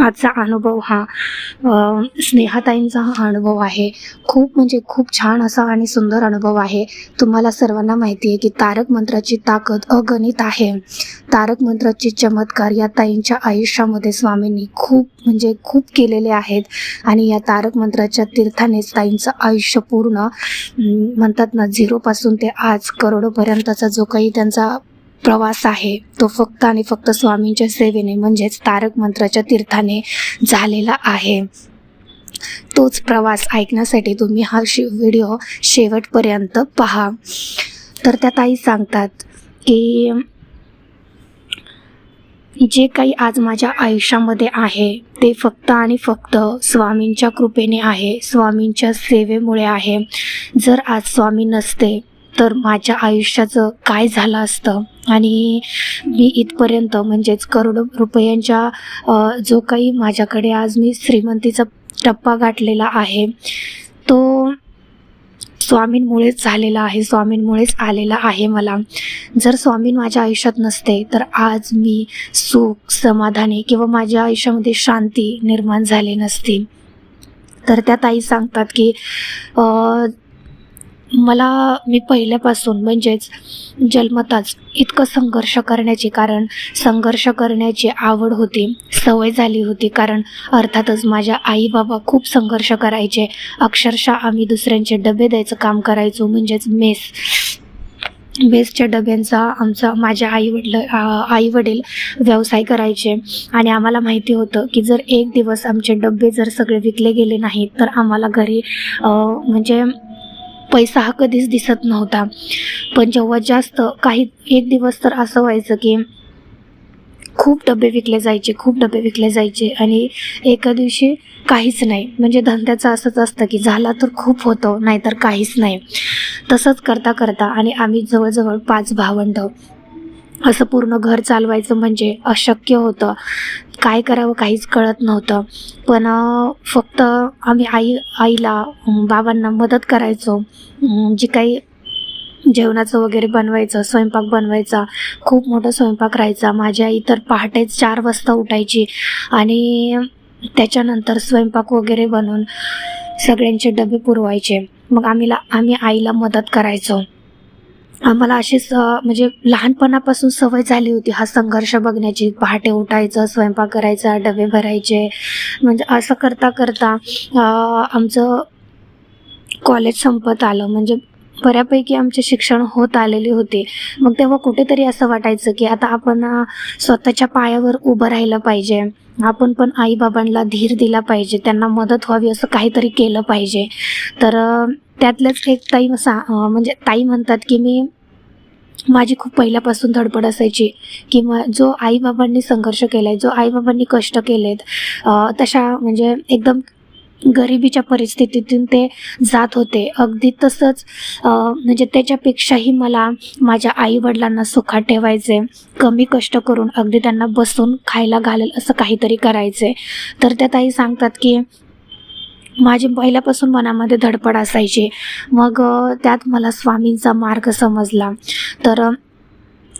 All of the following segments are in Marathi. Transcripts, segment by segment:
आजचा अनुभव हा स्नेहाताईंचा हा अनुभव आहे. खूप म्हणजे खूप छान असा आणि सुंदर अनुभव आहे. तुम्हाला सर्वांना माहिती आहे की तारक मंत्राची ताकद अगणित आहे. तारक मंत्राचे चमत्कार या ताईंच्या आयुष्यामध्ये स्वामींनी खूप म्हणजे खूप केलेले आहेत आणि या तारक मंत्राच्या तीर्थानेच ताईंचं आयुष्य पूर्ण म्हणतात ना झिरोपासून ते आज करोडोपर्यंतचा जो काही त्यांचा प्रवास आहे. तो फक्त आणि फक्त स्वामींच्या सेवेने म्हणजेच तारक मंत्राच्या तीर्थाने झालेला आहे. तोच प्रवास ऐकण्यासाठी तुम्ही हा शे व्हिडिओ शेवटपर्यंत पहा. तर त्या ताई सांगतात की जे काही आज माझ्या आयुष्यामध्ये आहे ते फक्त आणि फक्त स्वामींच्या कृपेने आहे स्वामींच्या सेवेमुळे आहे. जर आज स्वामी नसते तर माझ्या आयुष्याचं काय झालं असतं? आणि मी इथपर्यंत म्हणजेच करोडो रुपयांच्या जो काही माझ्याकडे आज मी श्रीमंतीचा टप्पा गाठलेला आहे तो स्वामींमुळेच झालेला आहे स्वामींमुळेच आलेला आहे मला. जर स्वामी माझ्या आयुष्यात नसते तर आज मी सुख समाधानी किंवा माझ्या आयुष्यामध्ये शांती निर्माण झाली नसती. तर त्या ताई सांगतात की मला मी पहिल्यापासून म्हणजेच जन्मताच इतकं संघर्ष करण्याची कारण संघर्ष करण्याची आवड होती सवय झाली होती कारण अर्थातच माझ्या आई बाबा खूप संघर्ष करायचे. अक्षरशः आम्ही दुसऱ्यांचे डबे द्यायचं काम करायचो म्हणजेच मेस. मेसच्या डब्यांचा आमचा माझ्या आई वडील आई वडील व्यवसाय करायचे. आणि आम्हाला माहिती होतं की जर एक दिवस आमचे डबे जर सगळे विकले गेले नाहीत तर आम्हाला घरी म्हणजे पैसा हा कधीच दिसत नव्हता. पण जेव्हा जास्त काही एक दिवस तर असं व्हायचं की खूप डबे विकले जायचे खूप डबे विकले जायचे आणि एका दिवशी काहीच नाही. म्हणजे धंद्याचं असंच असतं की झाला तर खूप होतो नाहीतर काहीच नाही. तसंच करता करता आणि आम्ही जवळजवळ पाच भावंड असं पूर्ण घर चालवायचं म्हणजे अशक्य होतं. काय करावं काहीच कळत नव्हतं. पण फक्त आम्ही आई आईला बाबांना मदत करायचो. जी काही जेवणाचं वगैरे बनवायचं स्वयंपाक बनवायचा खूप मोठा स्वयंपाक राहायचा. माझी आई तर पहाटेच चार वाजता उठायची आणि त्याच्यानंतर स्वयंपाक वगैरे बनवून सगळ्यांचे डबे पुरवायचे. मग आम्ही आम्ही आईला मदत करायचो. आम्हाला अशी स म्हणजे लहानपणापासून सवय झाली होती हा संघर्ष बघण्याची. पहाटे उठायचं स्वयंपाक करायचा डबे भरायचे. म्हणजे असं करता करता आमचं कॉलेज संपत आलं. म्हणजे बऱ्यापैकी आमचे शिक्षण होत आलेले होते. मग तेव्हा कुठेतरी असं वाटायचं की आता आपण स्वतःच्या पायावर उभं राहिलं पाहिजे. आपण पण आईबाबांना धीर दिला पाहिजे. त्यांना मदत व्हावी असं काहीतरी केलं पाहिजे. तर त्यातलंच एक ताई सा म्हणजे ताई म्हणतात की मी माझी खूप पहिल्यापासून धडपड असायची किंवा जो आईबाबांनी संघर्ष केला आहे जो आईबाबांनी कष्ट केलेत तशा म्हणजे एकदम गरिबीच्या परिस्थितीतून ते जात होते. अगदी तसंच म्हणजे त्याच्यापेक्षाही मला माझ्या आईवडिलांना सुखात ठेवायचे कमी कष्ट करून अगदी त्यांना बसून खायला घालेल असं काहीतरी करायचे. तर त्या ताई सांगतात की माझी पहिल्यापासून मनामध्ये धडपड असायची. मग त्यात मला स्वामींचा मार्ग समजला. तर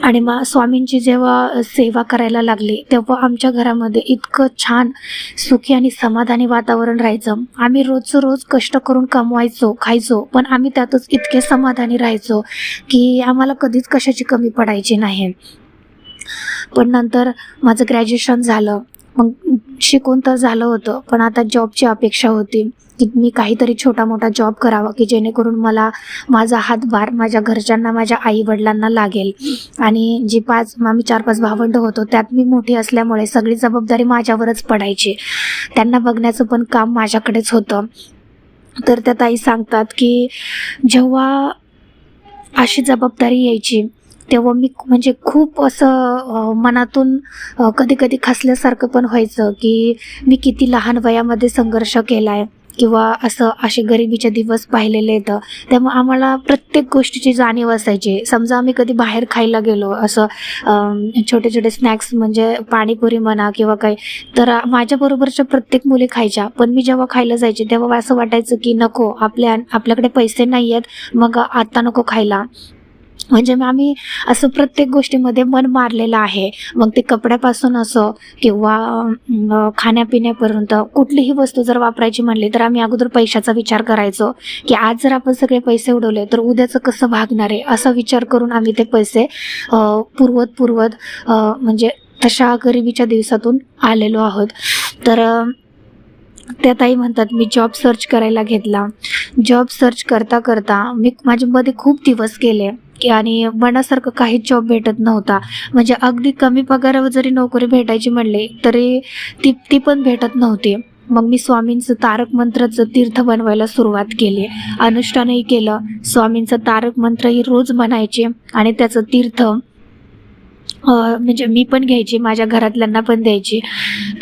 आणि मग स्वामींची जेव्हा सेवा करायला लागली तेव्हा आमच्या घरामध्ये इतकं छान सुखी आणि समाधानी वातावरण राहायचं. आम्ही रोजचं रोज कष्ट करून कमवायचो खायचो पण आम्ही त्यातच इतके समाधानी राहायचो की आम्हाला कधीच कशाची कमी पडायची नाही. पण नंतर माझं ग्रॅज्युएशन झालं. मग शिकून तर झालं होतं पण आता जॉबची अपेक्षा होती की मी काहीतरी छोटा मोठा जॉब करावा की जेणेकरून मला माझा हातभार माझ्या घरच्यांना माझ्या आई वडिलांना लागेल. आणि जी पाच आम्ही चार पाच भावंड होतो त्यात मी मोठी असल्यामुळे सगळी जबाबदारी माझ्यावरच पडायची. त्यांना बघण्याचं पण काम माझ्याकडेच होतं. तर त्या ताई सांगतात की जेव्हा अशी जबाबदारी यायची तेव्हा मी म्हणजे खूप असं मनातून कधी कधी खसल्यासारखं पण व्हायचं की मी किती लहान वयामध्ये संघर्ष केला आहे किंवा असं असे गरिबीचे दिवस पाहिलेले आहेत. त्यामुळे आम्हाला प्रत्येक गोष्टीची जाणीव असायची. समजा आम्ही कधी बाहेर खायला गेलो असं छोटे छोटे स्नॅक्स म्हणजे पाणीपुरी म्हणा किंवा काही तर माझ्याबरोबरच्या प्रत्येक मुली खायच्या. पण मी जेव्हा खायला जायचे तेव्हा असं वाटायचं की नको आपल्या आपल्याकडे पैसे नाही आहेत मग आता नको खायला. म्हणजे मग आम्ही असं प्रत्येक गोष्टीमध्ये मन मारलेलं आहे. मग ते कपड्यापासून असो किंवा खाण्यापिण्यापर्यंत कुठलीही वस्तू जर वापरायची म्हणली तर आम्ही अगोदर पैशाचा विचार करायचो की आज जर आपण सगळे पैसे उडवले तर उद्याचं कसं भागणार आहे? असा विचार करून आम्ही ते पैसे अं, पुरवत पुरवत म्हणजे तशा गरिबीच्या दिवसातून आलेलो आहोत. तर त्या ताई म्हणतात मी जॉब सर्च करायला घेतला. जॉब सर्च करता करता मी माझ्यामध्ये खूप दिवस गेले. की आणि मनासारखं काहीच जॉब भेटत नव्हता. म्हणजे अगदी कमी पगारावर जरी नोकरी भेटायची म्हणले तरी ती ती पण भेटत नव्हती. मग मी स्वामींचं तारक मंत्राचं तीर्थ बनवायला सुरुवात केली. अनुष्ठानही केलं. स्वामींचं तारक मंत्रही रोज म्हणायचे आणि त्याचं तीर्थ म्हणजे मी पण घ्यायची माझ्या घरातल्यांना पण द्यायची.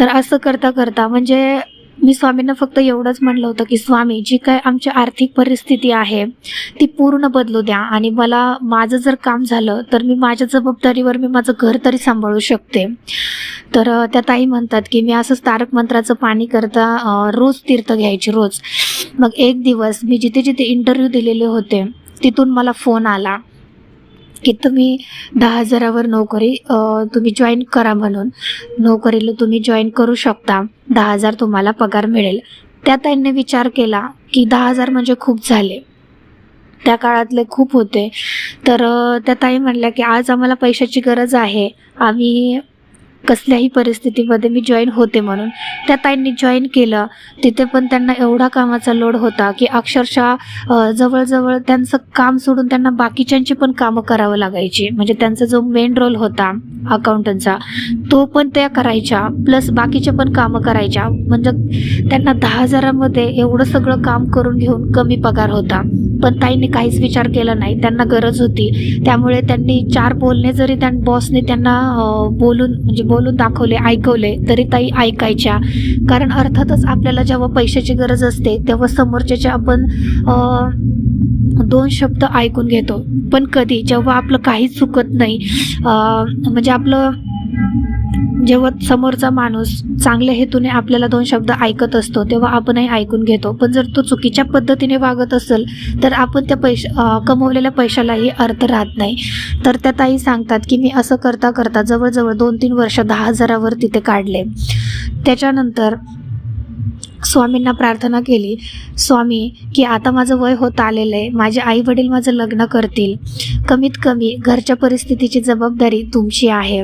तर असं करता करता म्हणजे मी स्वामींना फक्त एवढंच म्हणलं होतं की स्वामी जी काय आमची आर्थिक परिस्थिती आहे ती पूर्ण बदलू द्या आणि मला माझं जर काम झालं तर मी माझ्या जबाबदारीवर मी माझं घर तरी सांभाळू शकते. तर त्या ताई म्हणतात की मी असंच तारक मंत्राचं पाणी करता रोज तीर्थ घ्यायची रोज. मग एक दिवस मी जिथे जिथे इंटरव्ह्यू दिलेले होते तिथून मला फोन आला. की तुम्ही दहा हजारावर नोकरी तुम्ही जॉईन करा म्हणून. नोकरीला तुम्ही जॉईन करू शकता. दहा हजार तुम्हाला पगार मिळेल. त्या ताईंनी विचार केला की दहा हजार म्हणजे खूप झाले. त्या काळातले खूप होते. तर त्या ताई म्हणल्या की आज आम्हाला पैशाची गरज आहे. आम्ही कसल्याही परिस्थितीमध्ये मी जॉईन होते म्हणून. त्या ताईंनी जॉईन केलं. तिथे पण त्यांना एवढा कामाचा लोड होता की अक्षरशः जवळजवळ त्यांचं काम सोडून त्यांना बाकीच्यांची पण कामं करावं लागायची. म्हणजे त्यांचा जो मेन रोल होता अकाउंटंटचा तो पण त्या करायच्या. प्लस बाकीचे पण कामं करायच्या. म्हणजे त्यांना दहा हजारामध्ये एवढं सगळं काम करून घेऊन कमी पगार होता. पण ताईंनी काहीच विचार केला नाही. त्यांना गरज होती. त्यामुळे त्यांनी चार बोलणे जरी त्या बॉसने त्यांना बोलून म्हणजे बोलून दाखवले ऐकवले तरी ताई ऐकायच्या. कारण अर्थातच आपल्याला जेव्हा पैशाची गरज असते तेव्हा समोरच्याचे आपण दोन शब्द ऐकून घेतो. पण कधी जेव्हा आपलं काहीच चुकत नाही म्हणजे आपलं जेव्हा समोरचा माणूस चांगल्या हेतूने आपल्याला दोन शब्द ऐकत असतो तेव्हा आपणही ऐकून घेतो. पण जर तो चुकीच्या पद्धतीने वागत असेल तर आपण त्या पैश कमवलेल्या पैशालाही अर्थ राहत नाही. तर त्या ताई सांगतात की मी असं करता करता जवळजवळ दोन तीन वर्ष दहा हजारावर तिथे काढले. त्याच्यानंतर स्वामींना प्रार्थना केली. स्वामी की आता माझं वय होत आलेलं आहे. माझे आई वडील माझं लग्न करतील. कमीत कमी घरच्या परिस्थितीची जबाबदारी तुमची आहे.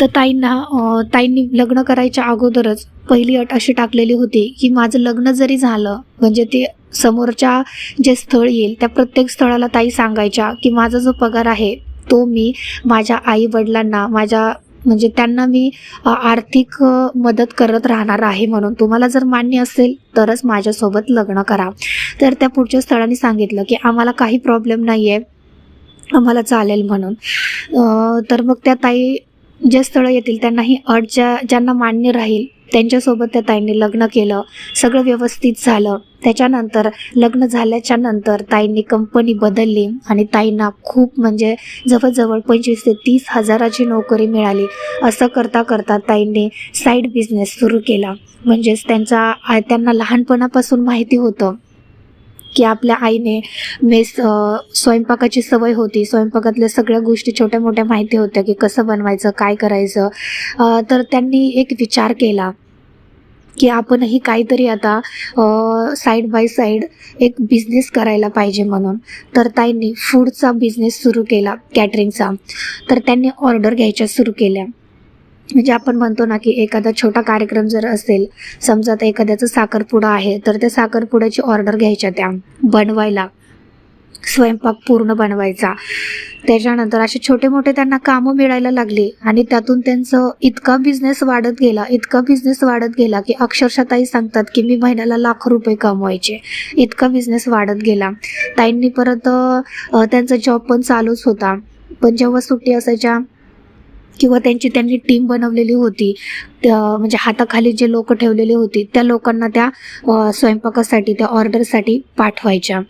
तर ताईंना ताईंनी लग्न करायच्या अगोदरच पहिली अट अशी टाकलेली होती की माझं लग्न जरी झालं म्हणजे ते समोरच्या जे स्थळ येईल त्या प्रत्येक स्थळाला ताई सांगायच्या की माझा जो पगार आहे तो मी माझ्या आई वडिलांना माझ्या म्हणजे त्यांना मी आर्थिक मदत करत राहणार आहे म्हणून. तुम्हाला जर मान्य असेल तरच माझ्यासोबत लग्न करा. तर त्या पुढच्या स्थळांनी सांगितलं की आम्हाला काही प्रॉब्लेम नाही आहे आम्हाला चालेल म्हणून. तर मग त्या ताई जे स्थळं येतील त्यांनाही अट ज्या ज्यांना मान्य राहील त्यांच्यासोबत त्या ताईंनी लग्न केलं सगळं व्यवस्थित झालं. त्याच्यानंतर लग्न झाल्याच्यानंतर ताईंनी कंपनी बदलली आणि ताईंना खूप म्हणजे जवळजवळ पंचवीस ते तीस हजाराची नोकरी मिळाली. असं करता करता ताईंनी साईड बिझनेस सुरू केला. म्हणजेच त्यांचा त्यांना लहानपणापासून माहिती होतं. की आपल्या आईने मेस स्वयंपाकाची सवय होती. स्वयंपाकातल्या सगळ्या गोष्टी छोट्या मोठ्या माहिती होत्या की कसं बनवायचं काय करायचं. तर त्यांनी एक विचार केला की आपणही काहीतरी आता साईड बाय साईड एक बिझनेस करायला पाहिजे म्हणून. तर ताईंनी फूडचा बिझनेस सुरू केला कॅटरिंगचा तर त्यांनी ऑर्डर घ्यायच्या सुरू केल्या. म्हणजे आपण म्हणतो ना की एखादा छोटा कार्यक्रम जर असेल समजा आता एखाद्याचं साखरपुडा आहे तर त्या साखरपुड्याची ऑर्डर घ्यायच्या त्या बनवायला. स्वयंपाक पूर्ण बनवायचा. त्याच्यानंतर असे छोटे मोठे त्यांना कामं मिळायला लागली आणि त्यातून त्यांचं इतका बिझनेस वाढत गेला इतका बिझनेस वाढत गेला की अक्षरशः ताई सांगतात की मी महिन्याला लाखो रुपये कमवायचे. इतका बिझनेस वाढत गेला. ताईंनी परत त्यांचा जॉब पण चालूच होता. पण जेव्हा सुट्टी असायच्या किंवा त्यांची त्यांनी टीम बनवलेली होती त्या म्हणजे हाताखाली जे लोक ठेवलेली होती त्या लोकांना त्या स्वयंपाकासाठी त्या ऑर्डरसाठी पाठवायच्या.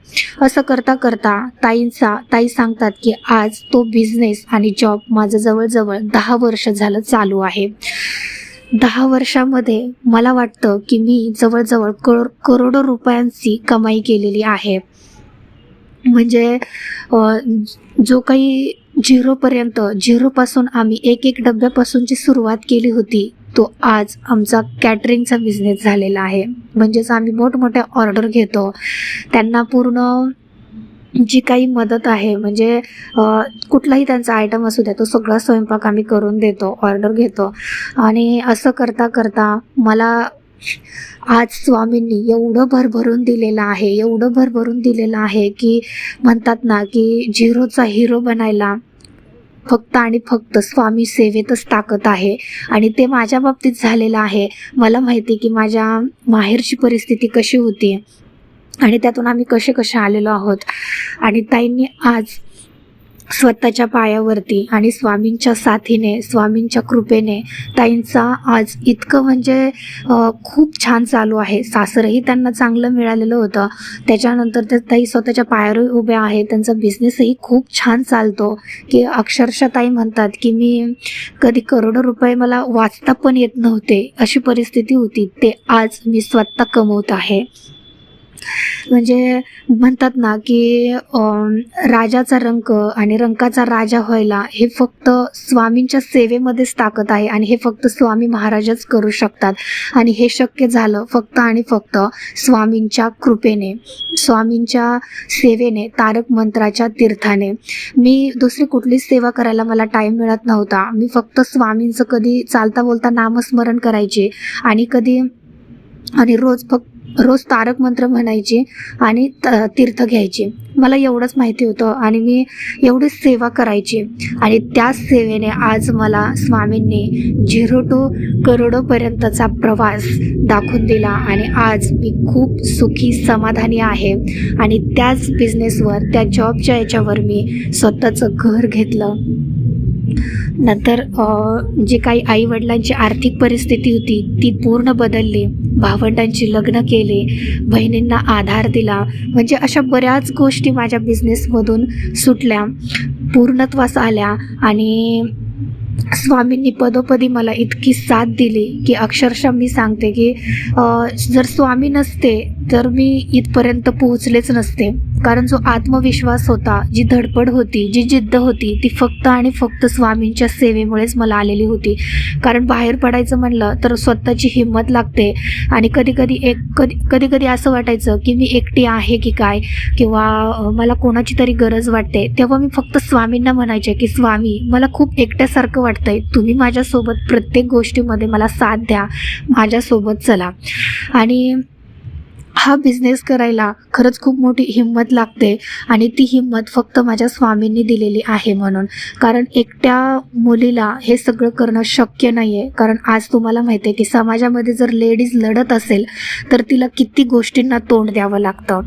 असं करता करता ताईंचा ताई सांगतात की आज तो बिझनेस आणि जॉब माझं जवळजवळ दहा वर्ष झालं चालू आहे. दहा वर्षामध्ये मला वाटतं की मी जवळजवळ करो करोडो रुपयांची कमाई केलेली आहे. म्हणजे जो काही झिरोपर्यंत झिरोपासून आम्ही एक एक डब्यापासूनची सुरुवात केली होती. तो आज आमचा कॅटरिंगचा बिझनेस झालेला आहे. म्हणजेच आम्ही मोठमोठ्या ऑर्डर घेतो. त्यांना पूर्ण जी काही मदत आहे म्हणजे कुठलाही त्यांचा आयटम असू द्या तो सगळा स्वयंपाक आम्ही करून देतो ऑर्डर घेतो. आणि असं करता करता मला आज स्वामींनी एवढं भरभरून दिलेलं आहे एवढं भरभरून दिलेलं आहे की म्हणतात ना की झिरोचा हिरो बनायला फक्त आणि फक्त स्वामी सेवेतच ताकद आहे. आणि ते माझ्या बाबतीत झालेलं आहे. मला माहिती की माझ्या माहेरची परिस्थिती कशी होती आणि त्यातून आम्ही कसे कसे आलेलो आहोत. आणि ताईंनी आज स्वतःच्या पायावरती आणि स्वामींच्या साथीने स्वामींच्या कृपेने ताईंचा आज इतकं म्हणजे खूप छान चालू आहे. सासरही त्यांना चांगलं मिळालेलं होतं. त्याच्यानंतर त्या ताई स्वतःच्या पायावर उभ्या आहेत. त्यांचा बिझनेसही खूप छान चालतो. की अक्षरशः ताई म्हणतात की मी कधी करोडो रुपये मला वाचता पण येत नव्हते. अशी परिस्थिती होती. ते आज मी स्वतः कमवत आहे. म्हणजे म्हणतात ना की राजाचा रंक आणि रंकाचा राजा व्हायला हे फक्त स्वामींच्या सेवेमध्येच ताकद आहे आणि हे फक्त स्वामी महाराजच करू शकतात. आणि हे शक्य झालं फक्त आणि फक्त स्वामींच्या कृपेने स्वामींच्या सेवेने तारक मंत्राच्या तीर्थाने. मी दुसरी कुठलीच सेवा करायला मला टाईम मिळत नव्हता. मी फक्त स्वामींचं कधी चालता बोलता नामस्मरण करायचे आणि कधी आणि रोज फक्त रोज तारक मंत्र म्हणायचे आणि त- तीर्थ घ्यायचे. मला एवढंच माहिती होतं आणि मी एवढीच सेवा करायची. आणि त्याच सेवेने आज मला स्वामींनी झिरो टू करोडोपर्यंतचा प्रवास दाखवून दिला आणि आज मी खूप सुखी समाधानी आहे. आणि त्याच बिझनेसवर त्या जॉबच्या याच्यावर मी स्वतःचं घर घेतलं. नंतर जे जी काही आईवडिलांची आर्थिक परिस्थिती होती ती पूर्ण बदलली. भावंडांची लग्न केले बहिणींना आधार दिला. म्हणजे अशा बऱ्याच गोष्टी माझ्या बिझनेसमधून सुटल्या पूर्णत्वास आल्या आणि स्वामींनी पदोपदी मला इतकी साथ दिली की अक्षरशः मी सांगते की जर स्वामी नसते तर मी इथपर्यंत पोहोचलेच नसते. कारण जो आत्मविश्वास होता जी धडपड होती जी जिद्द होती ती फक्त आणि फक्त स्वामींच्या सेवेमुळेच मला आलेली होती. कारण बाहेर पडायचं म्हणलं तर स्वतःची हिंमत लागते. आणि कधी कधी एक कधी कधी कधी असं वाटायचं की मी एकटी आहे की काय? किंवा मला कोणाची तरी गरज वाटते. तेव्हा मी फक्त स्वामींना म्हणायचे की स्वामी मला खूप एकट्यासारखं वाटतंय. तुम्ही माझ्यासोबत प्रत्येक गोष्टीमध्ये मला साथ द्या. माझ्यासोबत चला. आणि हा बिझनेस करायला खरंच खूप मोठी हिंमत लागते आणि ती हिंमत फक्त माझ्या स्वामींनी दिलेली आहे म्हणून. कारण एकट्या मुलीला हे सगळं करणं शक्य नाही आहे कारण आज तुम्हाला माहिती आहे की समाजामध्ये जर लेडीज लढत असेल तर तिला किती गोष्टींना तोंड द्यावं लागतं.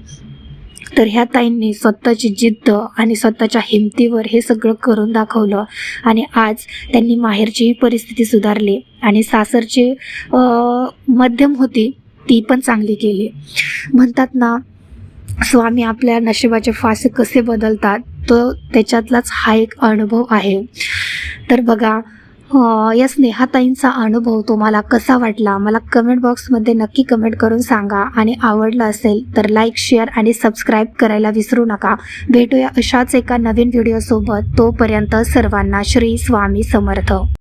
तर ह्या ताईंनी स्वतःची जिद्द आणि स्वतःच्या हिमतीवर हे सगळं करून दाखवलं आणि आज त्यांनी माहेरचीही परिस्थिती सुधारली. आणि सासरची मध्यम होती ती पण चांगली केली. म्हणतात ना स्वामी आपल्या नशिबाचे फासे कसे बदलतात तो त्याच्यातलाच हा एक अनुभव आहे. तर बघा या स्नेहाताईंचा अनुभव तुम्हाला कसा वाटला? मला कमेंट बॉक्समध्ये नक्की कमेंट करून सांगा. आणि आवडला असेल तर लाईक शेअर आणि सबस्क्राईब करायला विसरू नका. भेटूया अशाच एका नवीन व्हिडिओसोबत तोपर्यंत सर्वांना श्री स्वामी समर्थ.